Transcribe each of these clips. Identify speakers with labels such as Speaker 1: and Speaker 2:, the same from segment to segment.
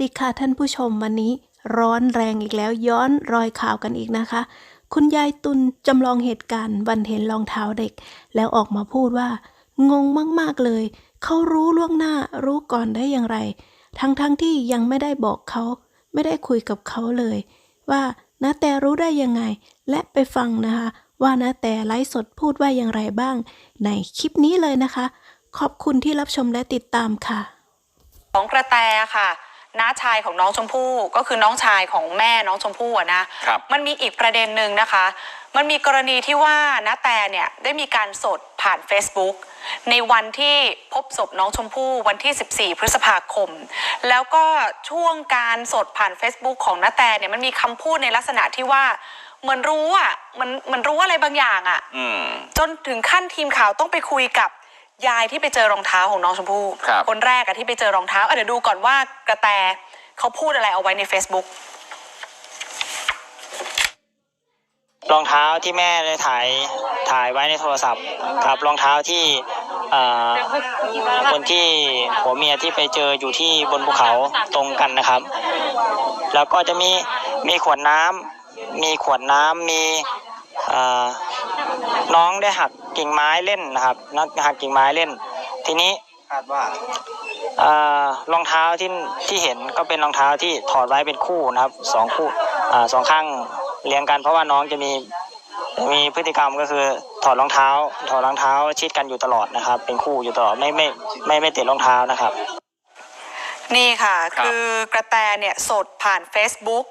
Speaker 1: ดีค่ะท่านผู้ชมวันนี้ ร้อนแรงอีกแล้วย้อนรอยข่าวกันอีกนะคะ คุณยายตุลจำลองเหตุการณ์วันเห็นรองเท้าเด็ก แล้วออกมาพูดว่า งงมากๆเลย เขารู้ล่วงหน้ารู้ก่อนได้อย่างไร ทั้งๆทที่ยังไม่ได้บอกเขา ไม่ได้คุยกับเขาเลย ว่านาแต่รู้ได้ยังไง และไปฟังนะคะ ว่านาแต่ไลฟ์สดพูดว่าอย่างไรบ้าง ในคลิปนี้เลยนะคะ ขอบคุณที่รับชมและติดตามค่ะ
Speaker 2: ของกระแตค่ะ น้าชายของน้องชมพู่ก็คือน้องชายของแม่น้องชมพู่อะนะครับ มันมีอีกประเด็นหนึ่งนะคะ มันมีกรณีที่ว่าน้าแตเนี่ยได้มีการสดผ่าน Facebook ในวันที่พบศพน้องชมพู่วันที่ 14 พฤษภาคม แล้วก็ช่วงการสดผ่าน Facebook ของน้าแตเนี่ยมันมีคำพูดในลักษณะที่ว่าเหมือนรู้อะมันมันรู้อะไรบางอย่างอะ
Speaker 3: อืม
Speaker 2: จนถึงขั้นทีมข่าวต้องไปคุยกับ ยายที่ไปเจอรองเท้าของน้องชมพู่
Speaker 3: ครับ
Speaker 2: คนแรกอะที่ไปเจอรองเท้าอะเดี๋ยวดูก่อนว่ากระแตเขาพูดอะไรเอาไว้ใน Facebook
Speaker 4: รองเท้าที่แม่ได้ถ่ายถ่ายไว้ในโทรศัพท์กับรองเท้าที่เอ่อคนที่ผัวเมียที่ไปเจออยู่ที่บนภูเขาตรงกันนะครับ แล้วก็จะมีมีขวดน้ำมีขวดน้ำมีเอ่อ น้องได้หักกิ่งไม้เล่นนะครับนักหักกิ่งไม้เล่น ทีนี้คาดว่ารองเท้าที่ที่เห็นก็เป็นรองเท้าที่ถอดไว้เป็นคู่นะครับสองคู่อ่าสองข้างเรียงกัน เพราะว่าน้องจะมีมีพฤติกรรมก็คือถอดรองเท้า ถอดรองเท้าชิดกันอยู่ตลอดนะครับ เป็นคู่อยู่ตลอดไม่ไม่ไม่ไม่ติดรองเท้านะครับ
Speaker 2: นี่ค่ะ
Speaker 3: ครับ
Speaker 2: คือกระแตเนี่ยสดผ่าน Facebook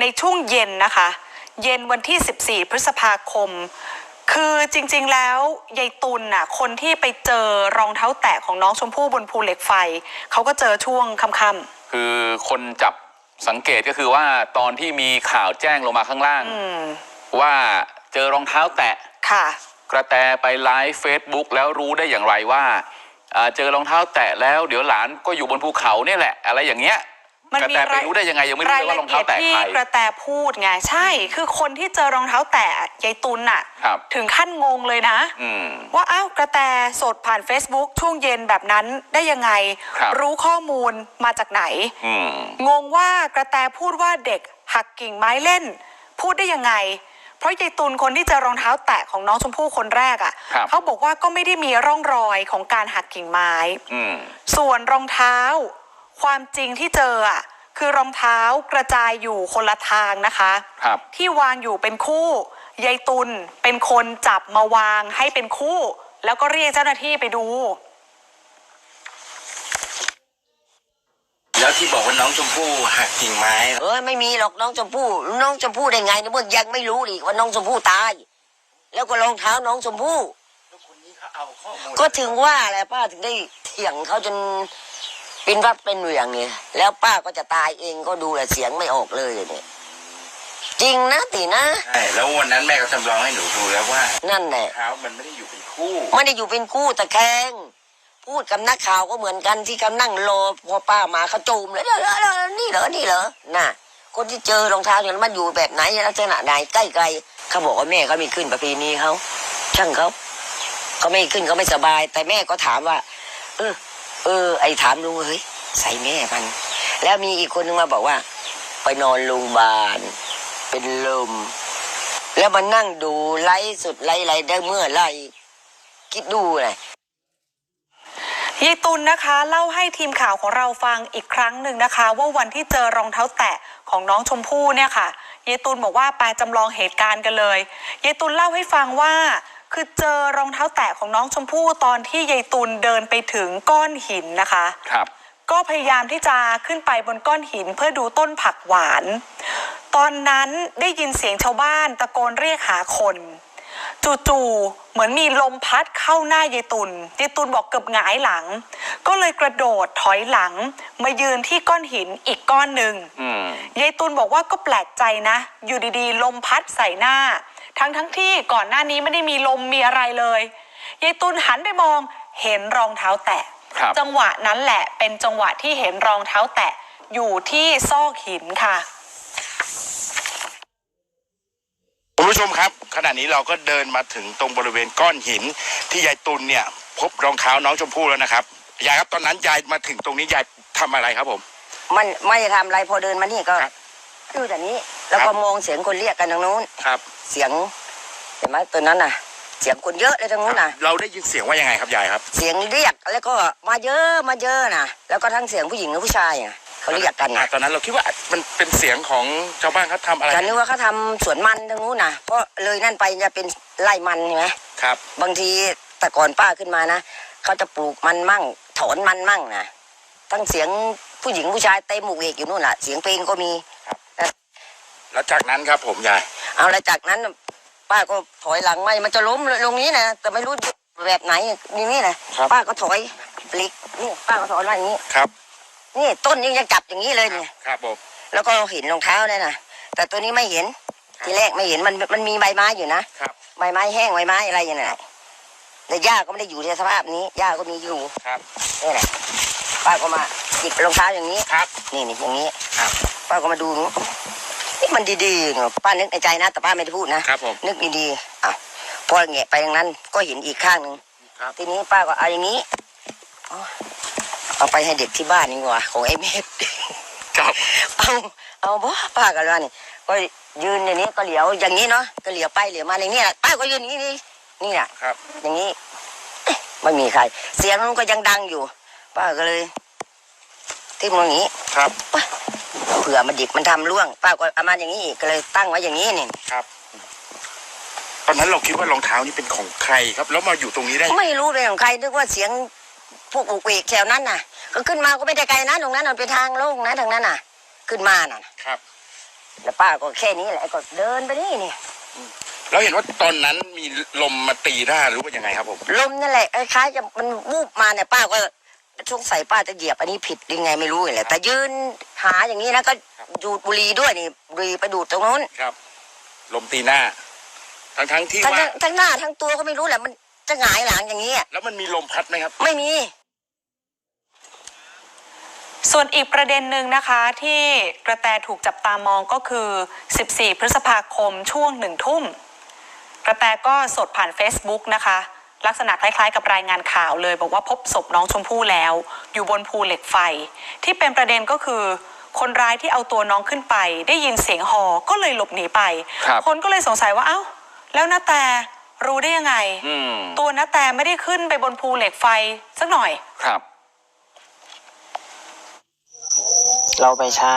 Speaker 2: ในช่วงเย็นนะคะ เย็นวันที่ 14 พฤษภาคม คือจริง ๆ แล้วยายตุลน่ะ คนที่ไปเจอรองเท้าแตะของน้องชมพู่บนภูเหล็กไฟ เขาก็เจอช่วงค่ำ
Speaker 3: คือคนจับสังเกตก็คือว่าตอนที่มีข่าวแจ้งลงมาข้างล่าง
Speaker 2: ๆอืม
Speaker 3: ว่าเจอรองเท้าแตะ
Speaker 2: ค่ะ
Speaker 3: กระแตไปไลฟ์เฟซบุ๊กแล้วรู้ได้อย่างไรว่าอ่า เจอรองเท้าแตะแล้วเดี๋ยวหลานก็อยู่บนภูเขาเนี่ยแหละ อะไรอย่างเงี้ย
Speaker 2: มัน
Speaker 3: กระ
Speaker 2: มี
Speaker 3: แตไป
Speaker 2: ราย
Speaker 3: รู้ได้ยังไงยังไม่รู้เลยว่ารองเท้าแตะ
Speaker 2: ที่
Speaker 3: ใคร
Speaker 2: กระแตพูดไงใช่ คือคนที่เจอรองเท้าแตะยายตุลน่ะ
Speaker 3: ครับ
Speaker 2: ถึงขั้นงงเลยนะ
Speaker 3: อืม
Speaker 2: ว่าอ้าวกระแตสดผ่าน Facebook ช่วงเย็นแบบนั้นได้ยังไง
Speaker 3: ครับ
Speaker 2: รู้ข้อมูลมาจากไหน
Speaker 3: อืม
Speaker 2: งงว่ากระแตพูดว่าเด็กหักกิ่งไม้เล่น พูดได้ยังไง เพราะยายตุลคนที่เจอรองเท้าแตะของน้องชมพู่คนแรกอะ
Speaker 3: ครั่ะบ
Speaker 2: เขาบอกว่าก็ไม่ได้มีร่องรอยของการหักกิ่งไม้
Speaker 3: อืม
Speaker 2: ส่วนรองเท้า ความจริงที่เจออะคือรองเท้ากระจายอยู่คนละทางนะคะ
Speaker 3: ครับ
Speaker 2: ที่วางอยู่เป็นคู่ยายตุลเป็นคนจับมาวางให้เป็นคู่ แล้วก็เรียกเจ้าหน้าที่ไปดู
Speaker 5: แล้วที่บอกว่าน้องชมพู่หักกิ่งไม้
Speaker 6: เออไม่มีหรอกน้องชมพู่ น้องชมพู่ได้ไงเนี่ยเมื่อยังไม่รู้อีกว่าน้องชมพู่ตาย แล้วก็รองเท้าน้องชมพู่
Speaker 5: แล้วคนนี้เขาเอาข้อมูล
Speaker 6: ก็ถึงว่าแหละป้าถึงได้เถียงเขาจน เป็นวัดเป็นเหวี่ยงเนี่ยแล้วป้าก็จะตายเองก็ดูแหละเสียงไม่ออกเลยเนี่ยจริงนะตีนะ
Speaker 5: ใช่แล้ววันนั้นแม่ก็จำลองให้หนูดูแล้วว่า
Speaker 6: นั่นแหละ
Speaker 5: เท้ามันไม่ได้อยู่เป็นคู่
Speaker 6: ไม่ได้อยู่เป็นคู่ตะแคงพูดกับนักข่าวก็เหมือนกันที่กำนั่งรอพอป้ามาเขาจูมเลยเดี๋ยวเดี๋ยวเดี๋ยวนี่เหรอนี่เหรอน่ะ คนที่เจอรองเท้าอย่างนั้นมันอยู่แบบไหนลักษณะไหนใกล้ไกลเขาบอกว่าแม่เขาไม่ขึ้นประเพณีเขาช่างเขาเขาไม่ขึ้นเขาไม่สบาย แต่แม่ก็ถามว่าเออ เออ ไอ้ถามลุงเฮ้ยใส่แม่มัน แล้วมีอีกคนนึงมาบอกว่า ไปนอนโรงพยาบาลเป็นลมแล้วมานั่งดูไลฟ์สุดไลฟ์ไรได้เมื่อไรคิดดูเลย
Speaker 2: ยายตุลนะคะ เล่าให้ทีมข่าวของเราฟังอีกครั้งหนึ่งนะคะ ว่าวันที่เจอรองเท้าแตะของน้องชมพู่เนี่ยค่ะยายตุลบอกว่าไปจำลองเหตุการณ์กันเลยยายตุลเล่าให้ฟังว่า คือเจอรองเท้าแตะของน้องชมพู่ตอนที่ยายตุลเดินไปถึงก้อนหินนะคะ
Speaker 3: ครับ
Speaker 2: ก็พยายามที่จะขึ้นไปบนก้อนหินเพื่อดูต้นผักหวาน ตอนนั้นได้ยินเสียงชาวบ้านตะโกนเรียกหาคน จู่ๆเหมือนมีลมพัดเข้าหน้ายายตุลยายตุลบอกเกือบหงายหลัง ก็เลยกระโดดถอยหลัง มายืนที่ก้อนหินอีกก้อนหนึ่ง
Speaker 3: อืม
Speaker 2: ยายตุลบอกว่าก็แปลกใจนะ อยู่ดีๆ ลมพัดใส่หน้า ทั้งทั้งๆที่ก่อนหน้านี้ไม่ได้มีลมมีอะไรเลยยายตุลหันไปมองเห็นรองเท้าแตะ
Speaker 3: ครับ
Speaker 2: จังหวะนั้นแหละเป็นจังหวะที่เห็นรองเท้าแตะอยู่ที่ซอกหินค่ะ
Speaker 5: คุณผู้ชมครับ ขณะนี้เราก็เดินมาถึงตรงบริเวณก้อนหิน ที่ยายตุลเนี่ยพบรองเท้าน้องชมพู่แล้วนะครับยายครับตอนนั้นยายมาถึงตรงนี้ยายทำอะไรครับผม
Speaker 6: มันไม่ได้ทำอะไรพอเดินมานี่ก็
Speaker 5: ครับ
Speaker 6: ดูแต่นี้ แล้วก็มองเสียงคนเรียกกันทางนู้น
Speaker 5: ครับ
Speaker 6: เสียงเห็นไหมตัวนั้นน่ะ เสียงคนเยอะเลยทางนู้นน่ะ
Speaker 5: เราได้ยินเสียงว่ายังไงครับยายครับ
Speaker 6: เสียงเรียกแล้วก็มาเยอะมาเยอะนะแล้วก็ทั้งเสียงผู้หญิงและผู้ชายอะเขาเรียกกัน
Speaker 5: อะ
Speaker 6: นะ
Speaker 5: ตอนนั้นเราคิดว่ามันเป็นเสียงของชาวบ้านเขาทำอะไร
Speaker 6: ฉันนึกว่าเขาทำสวนมันทางนู้นนะเพราะเลยนั่นไปจะเป็นไร่มันใช่ไหม
Speaker 5: ครับ
Speaker 6: บางทีแต่ก่อนป้าขึ้นมานะเขาจะปลูกมันมั่ง ถอนมันมั่งนะทั้งเสียงผู้หญิงผู้ชายเต็มหมู่เอกอยู่นู่นแหละเสียงเพลงก็มี
Speaker 5: แล้วจากนั้นครับผมยาย
Speaker 6: เอาละจากนั้นป้าก็ถอยหลังไม่มันจะล้มลงนี้นะแต่ไม่รู้แบบไหนอย่างนี้นะป้าก็ถอยปลิกนี่ป้าก็ถอยมาอย่างนี้
Speaker 5: ครับ
Speaker 6: นี่ต้นนี้ยังจับอย่างนี้เลยเนี่ย
Speaker 5: ครับผม
Speaker 6: แล้วก็เห็นรองเท้าเลยนะแต่ตัวนี้ไม่เห็น ทีแรกไม่เห็นมันมันมีใบไม้อยู่นะครับใบไม้แห้งใบไม้อะไรอย่างเงี้ยแต่หญ้าก็ไม่ได้อยู่ในสภาพนี้หญ้าก็มีอยู่
Speaker 5: ครับ
Speaker 6: นี่แหละป้าก็มาจิกรองเท้าอย่างนี้
Speaker 5: ครับ
Speaker 6: นี่นี่อย่างนี้
Speaker 5: ครับ
Speaker 6: ป้าก็มาดูนี่ มันดีๆเนอะป้านึกในใจนะ แต่ป้าไม่ได้พูดนะครับ
Speaker 5: ผม
Speaker 6: นึกดีๆอะพอแงะไปทางนั้นก็เห็นอีกข้างหนึ่ง
Speaker 5: ครับ
Speaker 6: ทีนี้ป้าก็เอาอย่างนี้เอาเอาไปให้เด็กที่บ้านนี่หว่าของไอ้เมฆ
Speaker 5: ครับ
Speaker 6: เอาเอาบ่ป้ากันว่านี่ก็ยืนอย่างนี้ก็เหลียวอย่างนี้เนาะก็เหลียวไปเหลียวมาอย่างนี้แหละป้าก็ยืนอย่างนี้นี่นี่แหละ
Speaker 5: ครับ
Speaker 6: อย่างนี้เอ๊ะไม่มีใคร เสียงมันก็ยังดังอยู่ ป้าก็เลยทิ้งมันอย่างนี้
Speaker 5: ครับ
Speaker 6: เผื่อมันดิกมันทำร่วงป้าก็เอามาอย่างนี้อีกก็เลยตั้งไว้อย่างนี้นี่
Speaker 5: ครับตอนนั้นเราคิดว่ารองเท้านี้เป็นของใครครับ แล้วมาอยู่ตรงนี้ได้
Speaker 6: ไม่รู้เป็นของใครนึกว่าเสียงพวกอุกเวกแถวนั้นน่ะ ก็ขึ้นมาก็ไม่ได้ไกลนะตรงนั้นมันเป็นทางโล่งนะทางนั้นน่ะ ขึ้นมาน่ะ
Speaker 5: ครับ
Speaker 6: แล้วป้าก็แค่นี้แหละก็เดินไปนี่นี่
Speaker 5: แล้วเห็นว่าตอนนั้นมีลมมาตีหน้าหรือว่ายังไงครับผม
Speaker 6: ลมนั่นแหละคล้ายๆจะมันวูบมาเนี่ยป้าก็ สงสัยป้าจะเหยียบอันนี้ผิดยังไงไม่รู้แหละแต่ยืนหาอย่างนี้นะก็ดูดบุหรี่ด้วยนี่บุหรี่ไปดูดตรงนู้น
Speaker 5: ครับ ลมตีหน้า ทั้งทั้งๆที่
Speaker 6: ทั้ง
Speaker 5: ว่า
Speaker 6: ทั้งหน้าทั้งตัวก็ไม่รู้แหละมันจะหงายหลังอย่างนี้อะ
Speaker 5: แล้วมันมีลมพัดไหมครับ
Speaker 6: ไม่มี
Speaker 2: ส่วนอีกประเด็นหนึ่งนะคะ ที่กระแตถูกจับตามองก็คือ 14 พฤษภาคมช่วงหนึ่งทุ่ม กระแตก็สดผ่าน Facebook นะคะ ลักษณะคล้ายๆ กับรายงานข่าวเลย บอกว่าพบศพน้องชมพู่แล้ว อยู่บนภูเหล็กไฟ ที่เป็นประเด็นก็คือ คนร้ายที่เอาตัวน้องขึ้นไป ได้ยินเสียงฮอก็เลยหลบหนีไป
Speaker 3: ครับ
Speaker 2: คนก็เลยสงสัยว่าเอ้า แล้วนาแต่รู้ได้ยังไง
Speaker 3: อืม
Speaker 2: ตัวนาแต่ไม่ได้ขึ้นไปบนภูเหล็กไฟสักหน่อย
Speaker 3: ครับ
Speaker 4: เราไปช้า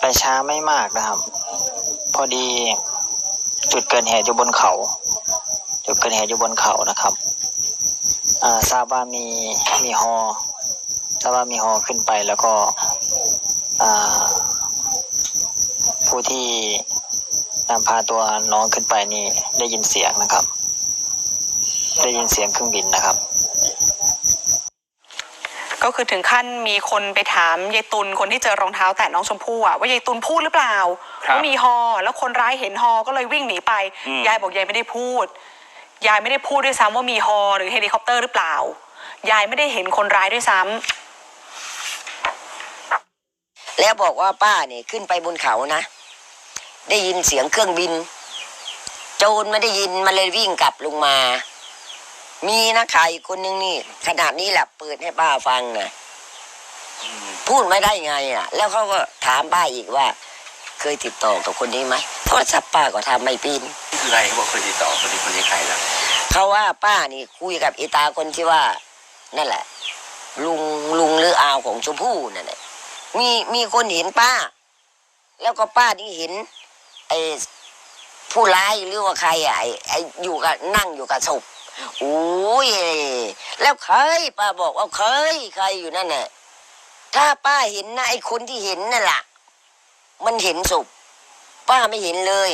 Speaker 4: ไปช้าไม่มากนะครับ พอดีจุดเกิดเหตุอยู่บนเขา จุดเกิดเหตุอยู่บนเขานะครับทราบว่ามีมีฮอทราบว่ามีฮอขึ้นไปแล้วก็ผู้ที่นำพาตัวน้องขึ้นไปนี่ได้ยินเสียงนะครับ ได้ยินเสียงเครื่องบินนะครับ
Speaker 2: ก็คือถึงขั้นมีคนไปถามยายตุลคนที่เจอรองเท้าแตะน้องชมพู่อะว่ายายตุลพูดหรือเปล่า
Speaker 3: ครับ
Speaker 2: ว่ามีฮอแล้วคนร้ายเห็นฮอก็เลยวิ่งหนีไป
Speaker 3: อืม
Speaker 2: ยายบอกยายไม่ได้พูด ยายไม่ได้พูดด้วยซ้ำว่ามีฮอหรือเฮลิคอปเตอร์หรือเปล่า ยายไม่ได้เห็นคนร้ายด้วยซ้ำ
Speaker 6: แล้วบอกว่าป้าเนี่ยขึ้นไปบนเขานะ ได้ยินเสียงเครื่องบิน โจรไม่ได้ยินมันเลยวิ่งกลับลงมา มีนะใครคนนึงนี่ ขนาดนี้แหละเปิดให้ป้าฟังนะพูดไม่ได้ไงอะ แล้วเขาก็ถามป้าอีกว่า เคยติดต่อกับคนนี้ไหมโทรศัพท์ป้าก็ทำไม่เป็น
Speaker 5: คืออะไรเขาบอกเคยติดต่อคนนี้คนนี้ใครแล้ว
Speaker 6: เขาว่าป้านี่คุยกับอีตาคนที่ว่า นั่นแหละ ลุงลุงหรืออาวของชมพู่นั่นแหละมีมีคนเห็นป้า แล้วก็ป้าที่เห็นไอ้ผู้ร้ายหรือว่าใครอะไอ้ไอ้อยู่กับนั่งอยู่กับศพ โอ้ยแล้วเคยป้าบอกว่าเคยใครอยู่นั่นน่ะถ้าป้าเห็นนะไอ้คนที่เห็นนั่นแหละมันเห็นศพป้าไม่เห็นเลย